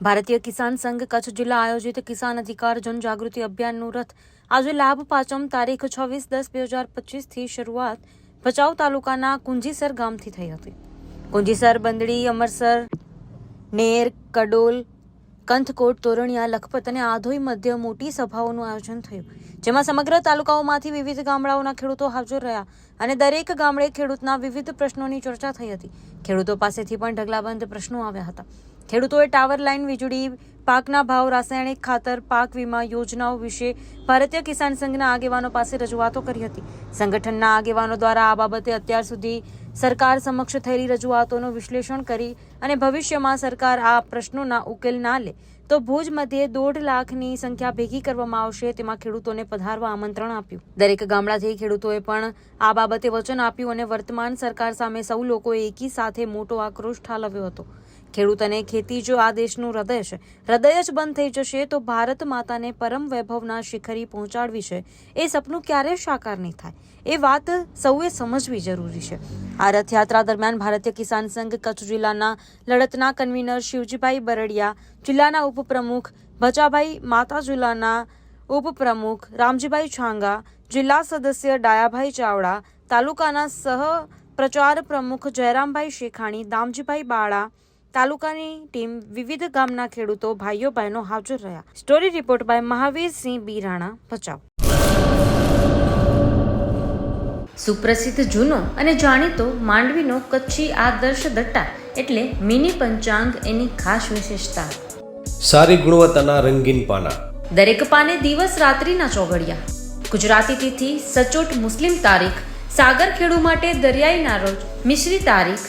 ભારતીય કિસાન સંઘ કચ્છ જિલ્લા આયોજિત કિસાન અધિકાર જનજાગૃતિ અભિયાનનું રથ આજે લાભ પાંચમ તારીખ છવ્વીસ દસ બે હજાર પચીસથી શરૂઆત ભચાઉ તાલુકાના કુંજીસર ગામથી થઈ હતી. કુંજીસર, બંદડી, અમરસર, નેર, કડોલ, કંથકોટ, તોરણિયા, લખપત અને આધોઈ મધ્ય મોટી સભાઓનું આયોજન થયું. જેમાં સમગ્ર તાલુકાઓમાંથી વિવિધ ગામડાઓના ખેડૂતો હાજર રહ્યા અને દરેક ગામડે ખેડૂતના વિવિધ પ્રશ્નોની ચર્ચા થઈ હતી. ખેડૂતો પાસેથી પણ ઢગલાબંધ પ્રશ્નો આવ્યા હતા. ખેડૂતોએ ટાવર લાઇન વીજળી, પાકના ભાવ, રાસાયણિક ખાતર, પાક વીમા યોજનાઓ વિશે ભારતીય કિસાન સંઘના આગેવાનો પાસે રજૂઆતો કરી હતી. સંગઠનના આગેવાનો દ્વારા આ બાબતે અત્યાર સુધી સરકાર સમક્ષ થયેલી રજૂઆતોનું વિશ્લેષણ કરી અને ભવિષ્યમાં સરકાર આ પ્રશ્નોના ઉકેલ ના લે, તો ભુજ મધ્યે દોઢ લાખની સંખ્યા ભેગી કરવામાં આવશે, તેમાં ખેડૂતોને પધારવા આમંત્રણ આપ્યું. દરેક ગામડાથી ખેડૂતોએ પણ આ બાબતે વચન આપ્યું અને વર્તમાન સરકાર સામે સૌ લોકોએ એકી સાથે મોટો આક્રોશ ઠાલવ્યો હતો. ખેડૂત અને ખેતી જો આ દેશનું હૃદય છે, હૃદય જ બંધ થઈ જશે તો ભારત માતાને પરમ વૈભવના શિખરી પહોંચાડવી છે, એ સપનું ક્યારે સાકાર નહીં થાય. એ વાત સૌએ સમજવી જરૂરી છે. આ રથયાત્રા દરમિયાન ભારતીય કિસાન સંઘ કચ્છ જિલ્લાના લડતના કન્વીનર શિવજીભાઈ બરડિયા, જિલ્લાના ઉપપ્રમુખ ભચાભાઈ માતા જિલ્લાના ઉપપ્રમુખ રામજીભાઈ છાંગા, જિલ્લા સદસ્ય ડાયાભાઈ ચાવડા, તાલુકાના સહ પ્રચાર પ્રમુખ જયરામભાઈ શેખાણી, દામજીભાઈ બાળા તાલુકાની ટીમ વિવિધ ગામના ખેડૂતો ભાઈઓ બહેનો હાજર રહ્યા. Story report by Mahavirsinh B Rana. Bhachau. સુપ્રસિદ્ધ જૂનો અને જાણીતો માંડવીનો કચ્છી આદર્શ દટ્ટા એટલે મિની પંચાંગ એની ખાસ વિશેષતા. સારી ગુણવત્તાના રંગીન પાના. દરેક પાને દિવસ રાત્રિના ચોઘડિયા. ગુજરાતી તિથિ સચોટ મુસ્લિમ તારીખ સાગર ખેડુ માટે દરિયાઈના રોજ મિશ્રી તારીખ